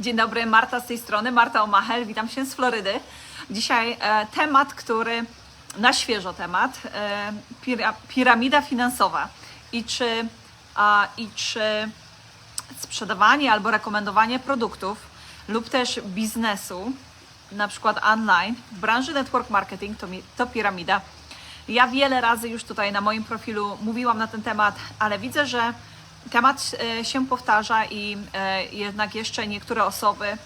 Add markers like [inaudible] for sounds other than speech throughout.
Dzień dobry, Marta z tej strony, Marta Omachel, witam się z Florydy. Dzisiaj e, temat, który, na świeżo temat, e, pira, piramida finansowa i czy, a, i czy sprzedawanie albo rekomendowanie produktów lub też biznesu, na przykład online, w branży network marketing to, mi- to piramida. Ja wiele razy już tutaj na moim profilu mówiłam na ten temat, ale widzę, że temat e, się powtarza i e, jednak jeszcze niektóre osoby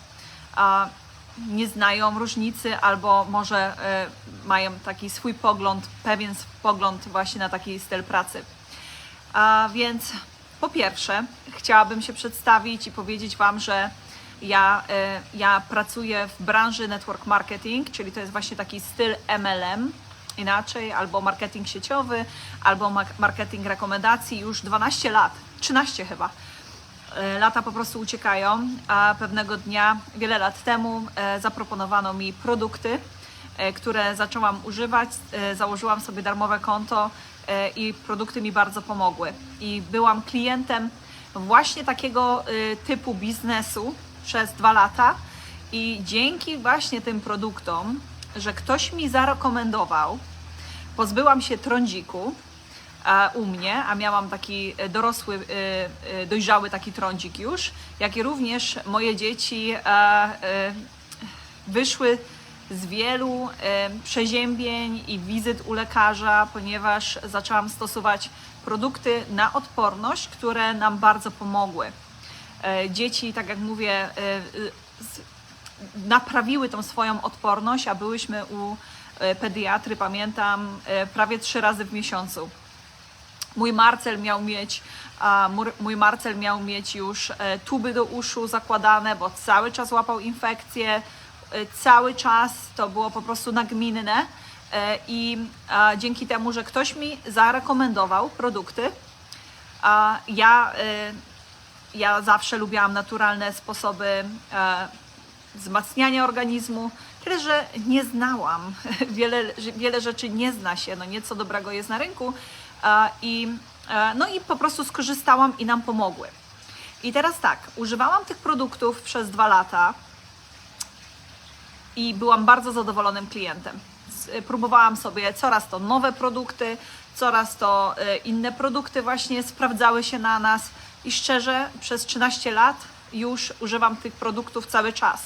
nie znają różnicy albo może e, mają taki swój pogląd, pewien pogląd właśnie na taki styl pracy. A więc po pierwsze, chciałabym się przedstawić i powiedzieć Wam, że ja, ja pracuję w branży network marketing, czyli to jest właśnie taki styl MLM, inaczej, albo marketing sieciowy, albo marketing rekomendacji już 12 lat, 13 chyba. E, Lata po prostu uciekają, a pewnego dnia, wiele lat temu, e, zaproponowano mi produkty, e, które zaczęłam używać. Założyłam sobie darmowe konto i produkty mi bardzo pomogły. I byłam klientem właśnie takiego typu biznesu przez dwa lata. I dzięki właśnie tym produktom, że ktoś mi zarekomendował, pozbyłam się trądziku e, u mnie, a miałam taki e, dorosły, e, dojrzały taki trądzik już, jak i również moje dzieci e, wyszły z wielu przeziębień i wizyt u lekarza, ponieważ zaczęłam stosować produkty na odporność, które nam bardzo pomogły. Dzieci, tak jak mówię, naprawiły tą swoją odporność, a byłyśmy u e, pediatry, pamiętam, e, prawie trzy razy w miesiącu. Mój Marcel miał mieć, mój Marcel miał mieć już e, tuby do uszu zakładane, bo cały czas łapał infekcje, e, cały czas to było po prostu nagminne. I dzięki temu, że ktoś mi zarekomendował produkty, ja, ja zawsze lubiłam naturalne sposoby wzmacniania organizmu, tyle że nie znałam. [laughs] Wiele, wiele rzeczy nie zna się, no nieco dobrego jest na rynku i, no i po prostu skorzystałam i nam pomogły. I teraz tak, używałam tych produktów przez dwa lata i byłam bardzo zadowolonym klientem. Z- Próbowałam sobie coraz to nowe produkty, coraz to e, inne produkty właśnie sprawdzały się na nas i szczerze przez 13 lat już używam tych produktów cały czas.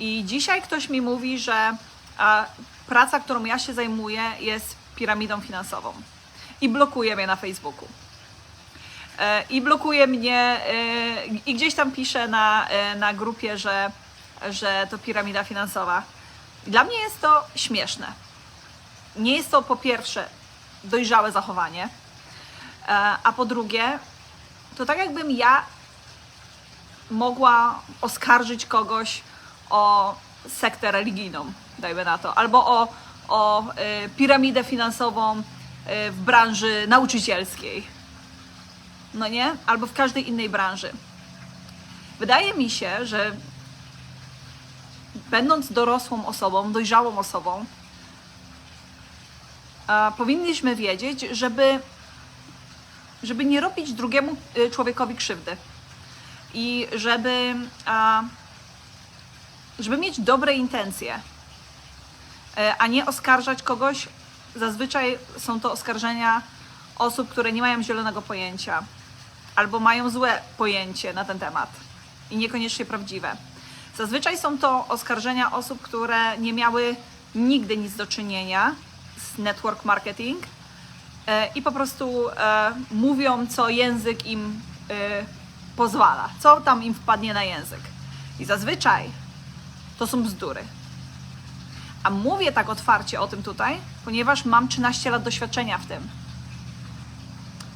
I dzisiaj ktoś mi mówi, że a, praca, którą ja się zajmuję, jest piramidą finansową i blokuje mnie na Facebooku. E, I blokuje mnie e, i gdzieś tam pisze na, e, na grupie, że, że to piramida finansowa. Dla mnie jest to śmieszne. Nie jest to po pierwsze dojrzałe zachowanie, e, a po drugie, to tak jakbym ja mogła oskarżyć kogoś o sektę religijną, dajmy na to, albo o, o y, piramidę finansową y, w branży nauczycielskiej. No nie? Albo w każdej innej branży. Wydaje mi się, że będąc dorosłą osobą, dojrzałą osobą, powinniśmy wiedzieć, żeby, żeby nie robić drugiemu y, człowiekowi krzywdy i żeby, żeby mieć dobre intencje, e, a nie oskarżać kogoś. Zazwyczaj są to oskarżenia osób, które nie mają zielonego pojęcia albo mają złe pojęcie na ten temat i niekoniecznie prawdziwe. Zazwyczaj są to oskarżenia osób, które nie miały nigdy nic do czynienia z network marketing e, i po prostu e, mówią, co język im pozwala, co tam im wpadnie na język. I zazwyczaj to są bzdury. A mówię tak otwarcie o tym tutaj, ponieważ mam 13 lat doświadczenia w tym.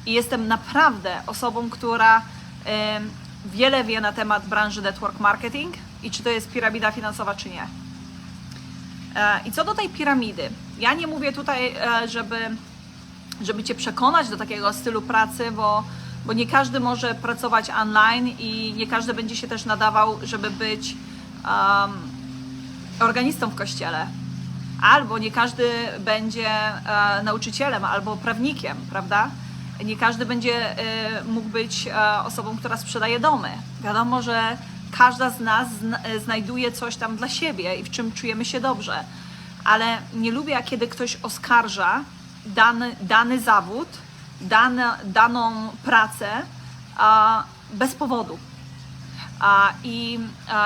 I jestem naprawdę osobą, która em, wiele wie na temat branży network marketing i czy to jest piramida finansowa, czy nie. E, I co do tej piramidy, ja nie mówię tutaj, e, żeby, żeby Cię przekonać do takiego stylu pracy, bo, bo nie każdy może pracować online i nie każdy będzie się też nadawał, żeby być um, organistą w kościele. Albo nie każdy będzie e, nauczycielem albo prawnikiem, prawda? Nie każdy będzie e, mógł być e, osobą, która sprzedaje domy. Wiadomo, że każda z nas zna, znajduje coś tam dla siebie i w czym czujemy się dobrze. Ale nie lubię, kiedy ktoś oskarża dany, dany zawód, daną pracę bez powodu. I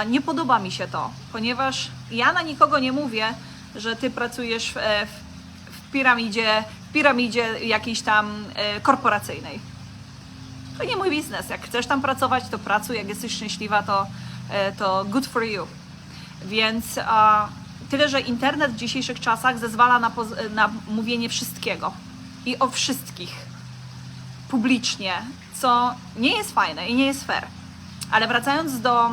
nie podoba mi się to, ponieważ ja na nikogo nie mówię, że ty pracujesz w, e, w, piramidzie, w piramidzie jakiejś tam e, korporacyjnej. To nie mój biznes. Jak chcesz tam pracować, to pracuj. Jak jesteś szczęśliwa, to, e, to good for you. Więc tyle, że internet w dzisiejszych czasach zezwala na, na mówienie wszystkiego i o wszystkich publicznie, co nie jest fajne i nie jest fair. Ale wracając do,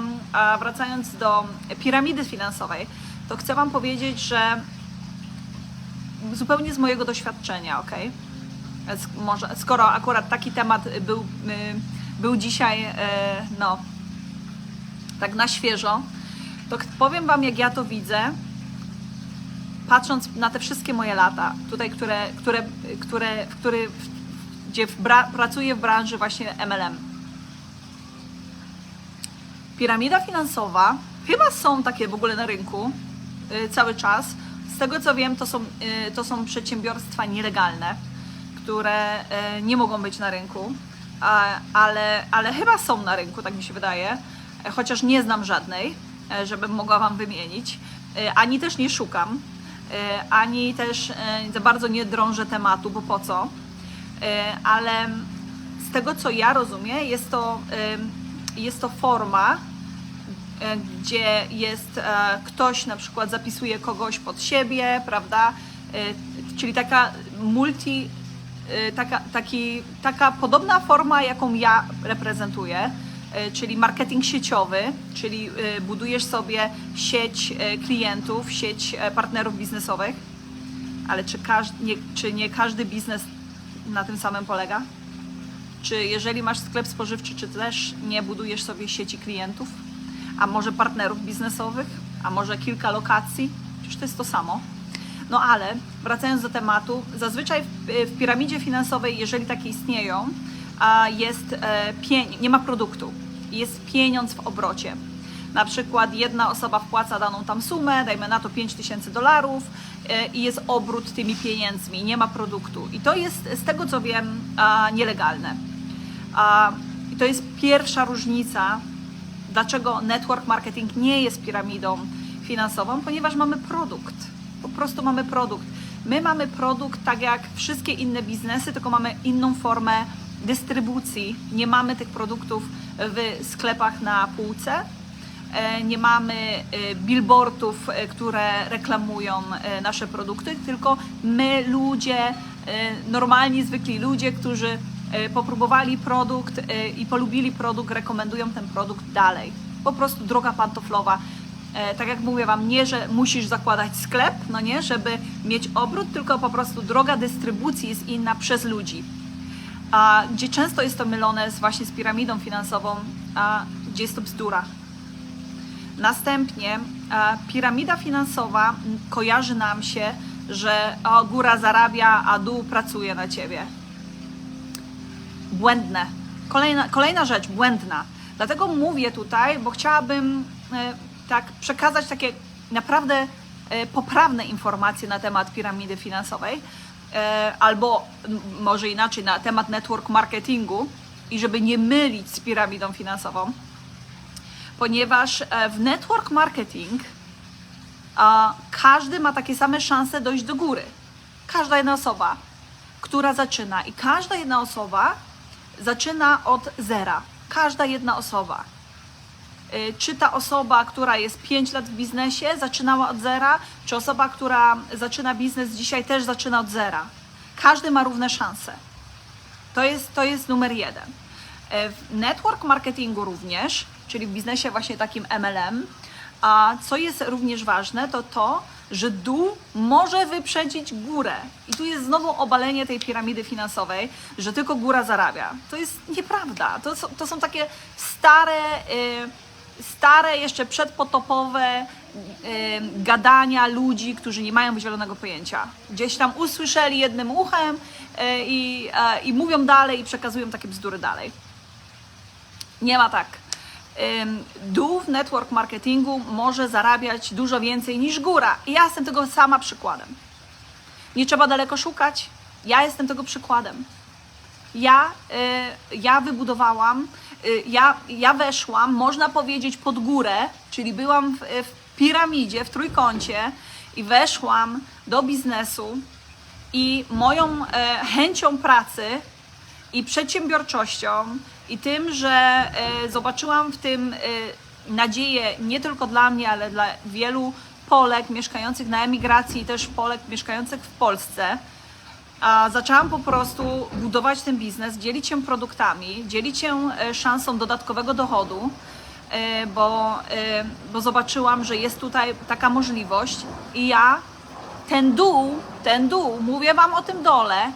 wracając do piramidy finansowej, to chcę Wam powiedzieć, że zupełnie z mojego doświadczenia, ok? Może, skoro akurat taki temat był, y, był dzisiaj, y, no, tak na świeżo, to powiem Wam, jak ja to widzę, patrząc na te wszystkie moje lata, tutaj, które, które, które, który, gdzie w pracuję w branży właśnie MLM. Piramida finansowa, chyba są takie w ogóle na rynku y, cały czas. Z tego co wiem, to są, y, to są przedsiębiorstwa nielegalne, które y, nie mogą być na rynku, ale, ale chyba są na rynku, tak mi się wydaje, e, chociaż nie znam żadnej, e, żebym mogła Wam wymienić, E, ani też nie szukam, ani też za bardzo nie drążę tematu, bo po co. Ale z tego co ja rozumiem, jest to, jest to forma, gdzie jest e, ktoś na przykład zapisuje kogoś pod siebie, prawda? E, Czyli taka multi, e, taka, taki, taka podobna forma, jaką ja reprezentuję, e, czyli marketing sieciowy, czyli e, budujesz sobie sieć e, klientów, sieć e, partnerów biznesowych, ale czy, każdy, nie, czy nie każdy biznes na tym samym polega? Czy jeżeli masz sklep spożywczy, czy też nie budujesz sobie sieci klientów? A może partnerów biznesowych? A może kilka lokacji? Przecież to jest to samo. No ale wracając do tematu, zazwyczaj w, piramidzie finansowej, jeżeli takie istnieją, jest e, nie ma produktu, jest pieniądz w obrocie. Na przykład jedna osoba wpłaca daną tam sumę, dajmy na to 5 tysięcy dolarów e, i jest obrót tymi pieniędzmi, nie ma produktu. I to jest z tego co wiem nielegalne. I to jest pierwsza różnica, dlaczego network marketing nie jest piramidą finansową, ponieważ mamy produkt. Po prostu mamy produkt. My mamy produkt tak jak wszystkie inne biznesy, tylko mamy inną formę dystrybucji. Nie mamy tych produktów w sklepach na półce. E, Nie mamy e, billboardów, e, które reklamują nasze produkty, tylko my, ludzie, normalni, zwykli ludzie, którzy popróbowali produkt e, i polubili produkt, rekomendują ten produkt dalej. Po prostu droga pantoflowa. E, Tak jak mówię Wam, nie, że musisz zakładać sklep, no nie, żeby mieć obrót, tylko po prostu droga dystrybucji jest inna przez ludzi. A, gdzie często jest to mylone z, właśnie z piramidą finansową, a, gdzie jest to bzdura. Następnie e, piramida finansowa kojarzy nam się, że o, góra zarabia, a dół pracuje na ciebie. Błędne. Kolejna, kolejna rzecz, błędna. Dlatego mówię tutaj, bo chciałabym e, tak przekazać takie naprawdę e, poprawne informacje na temat piramidy finansowej, e, albo może inaczej na temat network marketingu i żeby nie mylić z piramidą finansową ponieważ w network marketing każdy ma takie same szanse dojść do góry. Każda jedna osoba, która zaczyna i każda jedna osoba zaczyna od zera. Każda jedna osoba. Y, Czy ta osoba, która jest 5 lat w biznesie, zaczynała od zera, czy osoba, która zaczyna biznes dzisiaj też zaczyna od zera. Każdy ma równe szanse. To jest, to jest numer jeden. E, W network marketingu również, czyli w biznesie właśnie takim MLM, a co jest również ważne, to to, że dół może wyprzedzić górę. I tu jest znowu obalenie tej piramidy finansowej, że tylko góra zarabia. To jest nieprawda. To są, to są takie stare, y, stare jeszcze przedpotopowe y, gadania ludzi, którzy nie mają zielonego pojęcia. Gdzieś tam usłyszeli jednym uchem y, i, i mówią dalej i przekazują takie bzdury dalej. Nie ma tak. Dół w network marketingu może zarabiać dużo więcej niż góra. I ja jestem tego sama przykładem. Nie trzeba daleko szukać. Ja jestem tego przykładem. Ja, y, ja wybudowałam, y, ja, ja weszłam, można powiedzieć, pod górę, czyli byłam w, w piramidzie, w trójkącie i weszłam do biznesu i moją e, chęcią pracy i przedsiębiorczością i tym, że e, zobaczyłam w tym e, nadzieję nie tylko dla mnie, ale dla wielu Polek mieszkających na emigracji i też Polek mieszkających w Polsce, a zaczęłam po prostu budować ten biznes, dzielić się produktami, dzielić się e, szansą dodatkowego dochodu, bo, bo zobaczyłam, że jest tutaj taka możliwość i ja ten dół, ten dół, mówię Wam o tym dole,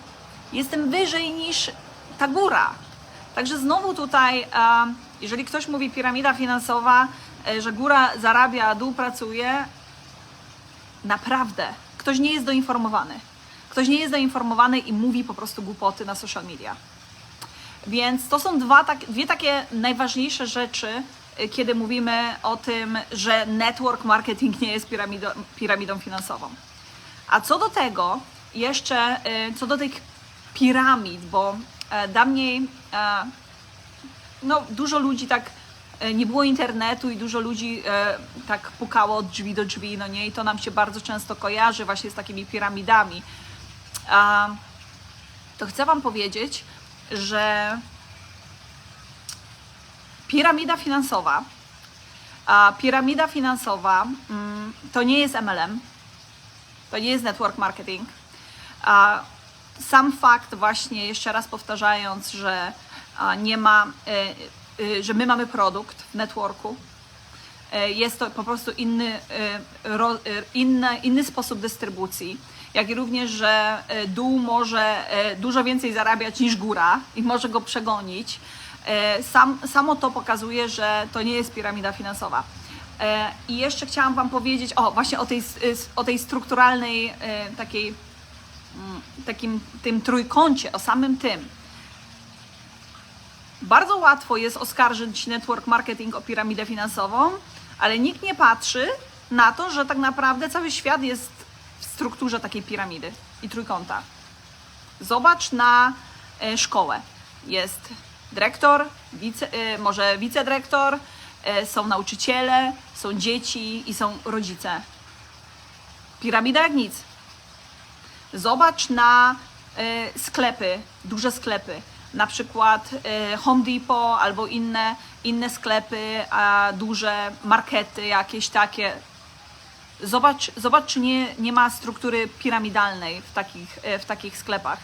jestem wyżej niż ta góra. Także znowu tutaj, e, jeżeli ktoś mówi piramida finansowa, e, że góra zarabia, a dół pracuje, naprawdę, ktoś nie jest doinformowany. Ktoś nie jest doinformowany i mówi po prostu głupoty na social media. Więc to są dwa, tak, dwie takie najważniejsze rzeczy, y, kiedy mówimy o tym, że network marketing nie jest piramidą, finansową. A co do tego, jeszcze y, co do tych piramid, bo e, dawniej e, no, dużo ludzi tak e, nie było internetu i dużo ludzi tak pukało od drzwi do drzwi, no nie, i to nam się bardzo często kojarzy właśnie z takimi piramidami. To chcę Wam powiedzieć, że piramida finansowa, piramida finansowa mm, to nie jest MLM, to nie jest network marketing. Sam fakt właśnie, jeszcze raz powtarzając, że nie ma, y, y, że my mamy produkt w networku, y, jest to po prostu inny, inny, inny sposób dystrybucji, jak i również, że dół może dużo więcej zarabiać niż góra i może go przegonić. Sam, samo to pokazuje, że to nie jest piramida finansowa. E, I jeszcze chciałam Wam powiedzieć o właśnie o tej, o tej strukturalnej e, takiej takim tym trójkącie, o samym tym. Bardzo łatwo jest oskarżyć network marketing o piramidę finansową, ale nikt nie patrzy na to, że tak naprawdę cały świat jest w strukturze takiej piramidy i trójkąta. Zobacz na e, szkołę. Jest dyrektor, wice, e, może wicedyrektor, e, są nauczyciele, są dzieci i są rodzice. Piramida jak nic. Zobacz na e, sklepy, duże sklepy, na przykład e, Home Depot albo inne, inne sklepy, a duże markety jakieś takie. Zobacz, zobacz czy nie, nie ma struktury piramidalnej w takich, e, w takich sklepach.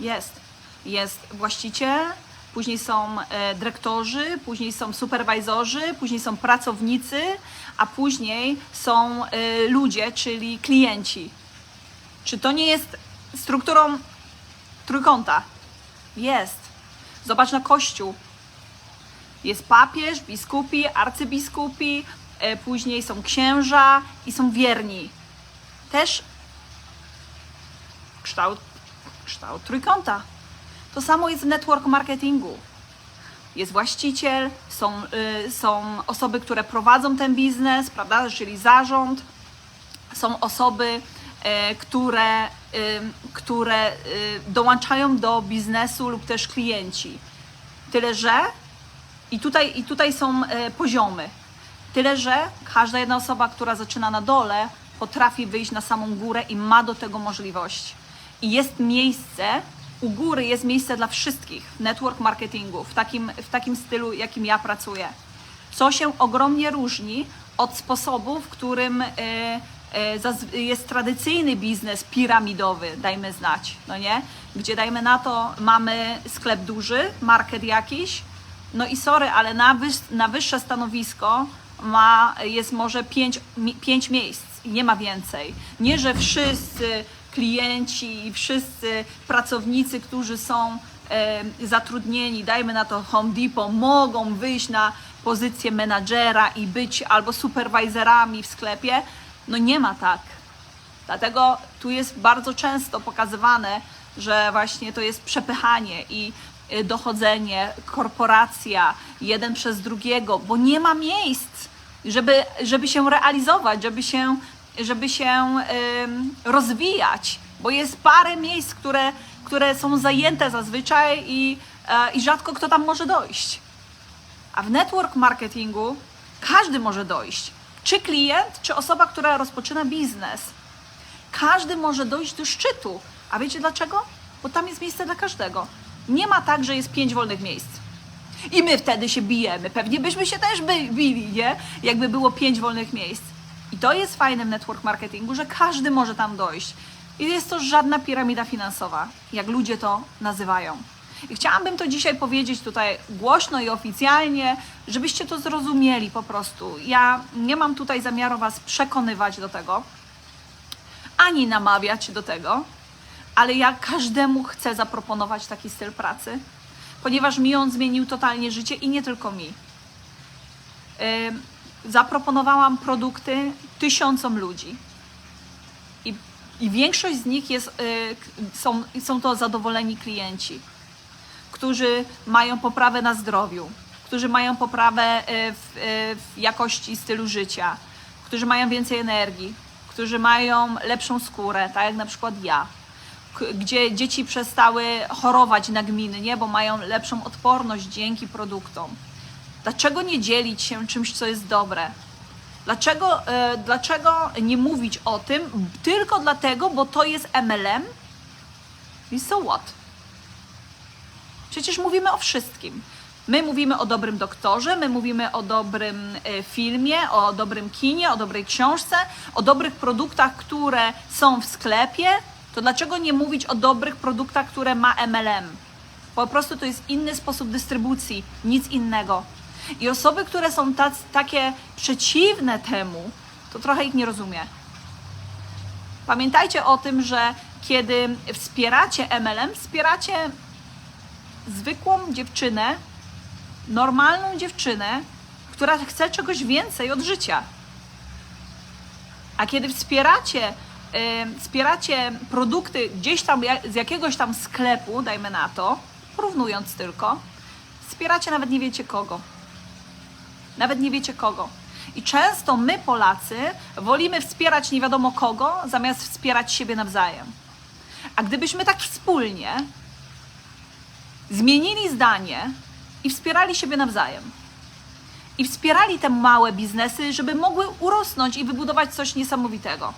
Jest. Jest właściciel, później są dyrektorzy, później są superwizorzy, później są pracownicy, a później są ludzie, czyli klienci. Czy to nie jest strukturą trójkąta? Jest. Zobacz na kościół. Jest papież, biskupi, arcybiskupi, e, później są księża i są wierni. Też kształt, kształt trójkąta. To samo jest w network marketingu. Jest właściciel, są, y, są osoby, które prowadzą ten biznes, prawda, czyli zarząd, są osoby, które, ym, które y, dołączają do biznesu lub też klienci. Tyle, że i tutaj, i tutaj są e, poziomy. Tyle, że każda jedna osoba, która zaczyna na dole, potrafi wyjść na samą górę i ma do tego możliwość. I jest miejsce, u góry jest miejsce dla wszystkich w network marketingu, w takim, w takim stylu, jakim ja pracuję. Co się ogromnie różni od sposobu, w którym e, e, zaz- jest tradycyjny biznes piramidowy, dajmy znać, no nie? Gdzie dajmy na to, mamy sklep duży, market jakiś, no i sorry, ale na, wyż, na wyższe stanowisko ma, jest może pięć, pięć miejsc nie ma więcej. Nie, że wszyscy klienci i wszyscy pracownicy, którzy są e, zatrudnieni, dajmy na to Home Depot, mogą wyjść na pozycję menadżera i być albo superwajzerami w sklepie. No nie ma tak. Dlatego tu jest bardzo często pokazywane, że właśnie to jest przepychanie i y, dochodzenie, korporacja, jeden przez drugiego, bo nie ma miejsc, żeby, żeby się realizować, żeby się, żeby się ym, rozwijać, bo jest parę miejsc, które, które są zajęte zazwyczaj i, e, i rzadko kto tam może dojść. A w network marketingu każdy może dojść. Czy klient, czy osoba, która rozpoczyna biznes. Każdy może dojść do szczytu. A wiecie dlaczego? Bo tam jest miejsce dla każdego. Nie ma tak, że jest pięć wolnych miejsc. I my wtedy się bijemy. Pewnie byśmy się też bili, nie? Jakby było pięć wolnych miejsc. I to jest fajne w network marketingu, że każdy może tam dojść. I jest to żadna piramida finansowa, jak ludzie to nazywają. I chciałabym to dzisiaj powiedzieć tutaj głośno i oficjalnie, żebyście to zrozumieli po prostu. Ja nie mam tutaj zamiaru Was przekonywać do tego, ani namawiać do tego, ale ja każdemu chcę zaproponować taki styl pracy, ponieważ mi on zmienił totalnie życie i nie tylko mi. Zaproponowałam produkty tysiącom ludzi. I, większość z nich jest, y, są, są to zadowoleni klienci, którzy mają poprawę na zdrowiu, którzy mają poprawę y, w, y, w jakości stylu życia, którzy mają więcej energii, którzy mają lepszą skórę, tak jak na przykład ja, gdzie dzieci przestały chorować nagminnie, bo mają lepszą odporność dzięki produktom. Dlaczego nie dzielić się czymś, co jest dobre? Dlaczego, e, dlaczego nie mówić o tym tylko dlatego, bo to jest MLM? I so what? Przecież mówimy o wszystkim. My mówimy o dobrym doktorze, my mówimy o dobrym e, filmie, o dobrym kinie, o dobrej książce, o dobrych produktach, które są w sklepie. To dlaczego nie mówić o dobrych produktach, które ma MLM? Po prostu to jest inny sposób dystrybucji, nic innego. I osoby, które są tac, takie przeciwne temu, to trochę ich nie rozumie. Pamiętajcie o tym, że kiedy wspieracie MLM, wspieracie zwykłą dziewczynę, normalną dziewczynę, która chce czegoś więcej od życia. A kiedy wspieracie, y, wspieracie produkty gdzieś tam z jakiegoś tam sklepu, dajmy na to, porównując tylko, wspieracie nawet nie wiecie kogo. Nawet nie wiecie kogo. I często my, Polacy, wolimy wspierać nie wiadomo kogo, zamiast wspierać siebie nawzajem. A gdybyśmy tak wspólnie zmienili zdanie i wspierali siebie nawzajem, i wspierali te małe biznesy, żeby mogły urosnąć i wybudować coś niesamowitego.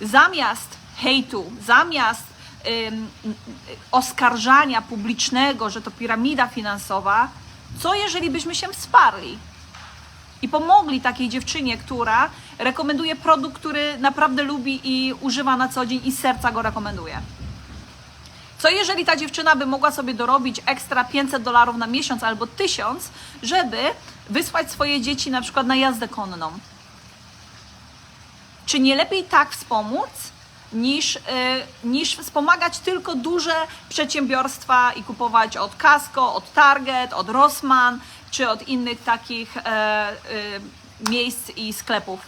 Zamiast hejtu, zamiast ym, oskarżania publicznego, że to piramida finansowa, co jeżeli byśmy się wsparli i pomogli takiej dziewczynie, która rekomenduje produkt, który naprawdę lubi i używa na co dzień i serca go rekomenduje? Co jeżeli ta dziewczyna by mogła sobie dorobić ekstra 500 dolarów na miesiąc albo 1000, żeby wysłać swoje dzieci na przykład na jazdę konną? Czy nie lepiej tak wspomóc, niż, y, niż wspomagać tylko duże przedsiębiorstwa i kupować od Casco, od Target, od Rossmann, czy od innych takich e, y, miejsc i sklepów?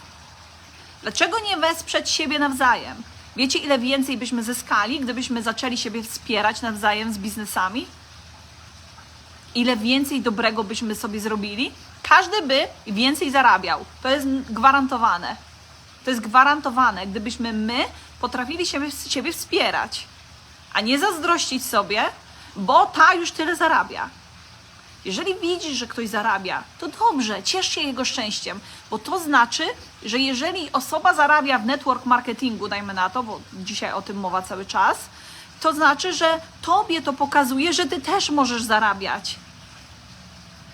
Dlaczego nie wesprzeć siebie nawzajem? Wiecie, ile więcej byśmy zyskali, gdybyśmy zaczęli siebie wspierać nawzajem z biznesami? Ile więcej dobrego byśmy sobie zrobili? Każdy by więcej zarabiał. To jest gwarantowane. To jest gwarantowane, gdybyśmy my potrafili siebie, siebie wspierać, a nie zazdrościć sobie, bo ta już tyle zarabia. Jeżeli widzisz, że ktoś zarabia, to dobrze, ciesz się jego szczęściem, bo to znaczy, że jeżeli osoba zarabia w network marketingu, dajmy na to, bo dzisiaj o tym mowa cały czas, to znaczy, że tobie to pokazuje, że ty też możesz zarabiać.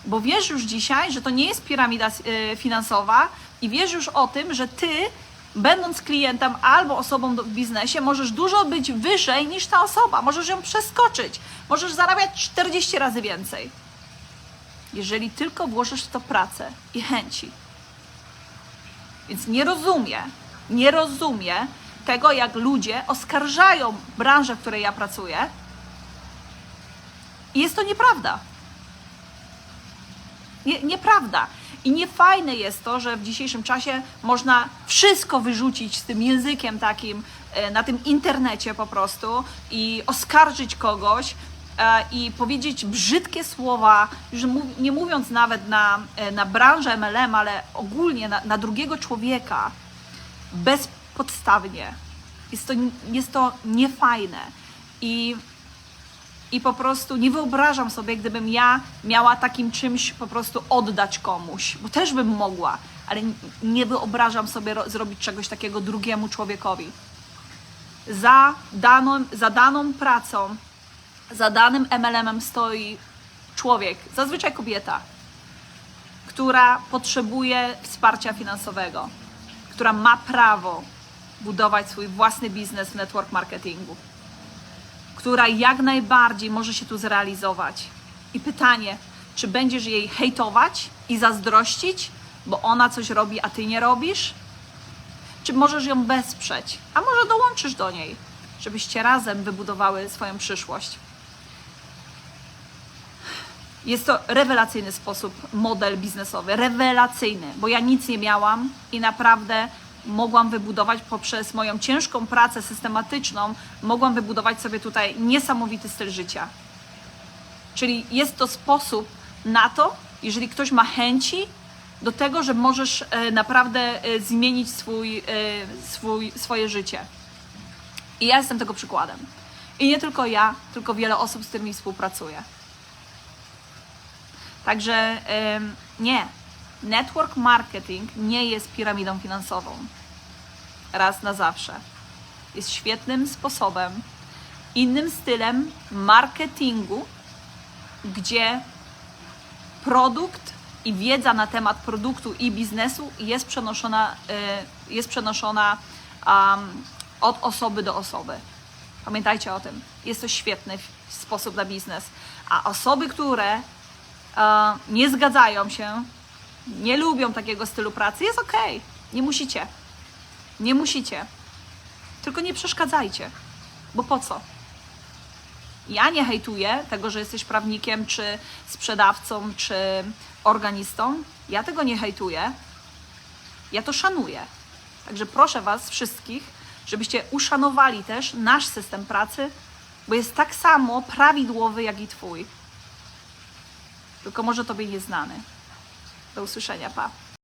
Bo wiesz już dzisiaj, że to nie jest piramida y, finansowa i wiesz już o tym, że ty, będąc klientem albo osobą w biznesie, możesz dużo być wyżej niż ta osoba. Możesz ją przeskoczyć. Możesz zarabiać 40 razy więcej. Jeżeli tylko włożysz w to pracę i chęci. Więc nie rozumie, nie rozumie tego, jak ludzie oskarżają branżę, w której ja pracuję. I jest to nieprawda. Nie, nieprawda. I niefajne jest to, że w dzisiejszym czasie można wszystko wyrzucić z tym językiem takim e, na tym internecie po prostu i oskarżyć kogoś i powiedzieć brzydkie słowa, już nie mówiąc nawet na, e, na branżę MLM, ale ogólnie na, na drugiego człowieka bezpodstawnie. Jest to, jest to niefajne. I i po prostu nie wyobrażam sobie, gdybym ja miała takim czymś po prostu oddać komuś, bo też bym mogła, ale nie wyobrażam sobie ro- zrobić czegoś takiego drugiemu człowiekowi. Za daną, za daną pracą, za danym MLM-em stoi człowiek, zazwyczaj kobieta, która potrzebuje wsparcia finansowego, która ma prawo budować swój własny biznes w network marketingu która jak najbardziej może się tu zrealizować. I pytanie, czy będziesz jej hejtować i zazdrościć, bo ona coś robi, a ty nie robisz? Czy możesz ją wesprzeć, a może dołączysz do niej, żebyście razem wybudowały swoją przyszłość? Jest to rewelacyjny sposób, model biznesowy, rewelacyjny, bo ja nic nie miałam i naprawdę mogłam wybudować poprzez moją ciężką pracę systematyczną, mogłam wybudować sobie tutaj niesamowity styl życia. Czyli jest to sposób na to, jeżeli ktoś ma chęci do tego, że możesz e, naprawdę e, zmienić swój, e, swój, swoje życie. I ja jestem tego przykładem. I nie tylko ja, tylko wiele osób, z którymi współpracuję. Także nie. Network marketing nie jest piramidą finansową. Raz na zawsze. Jest świetnym sposobem, innym stylem marketingu, gdzie produkt i wiedza na temat produktu i biznesu jest przenoszona, y, jest przenoszona um, od osoby do osoby. Pamiętajcie o tym. Jest to świetny sposób na biznes. A osoby, które e, nie zgadzają się, nie lubią takiego stylu pracy, jest ok. Nie musicie. Nie musicie. Tylko nie przeszkadzajcie. Bo po co? Ja nie hejtuję tego, że jesteś prawnikiem, czy sprzedawcą, czy organistą. Ja tego nie hejtuję. Ja to szanuję. Także proszę Was wszystkich, żebyście uszanowali też nasz system pracy, bo jest tak samo prawidłowy jak i Twój. Tylko może Tobie nieznany. Do usłyszenia, pa.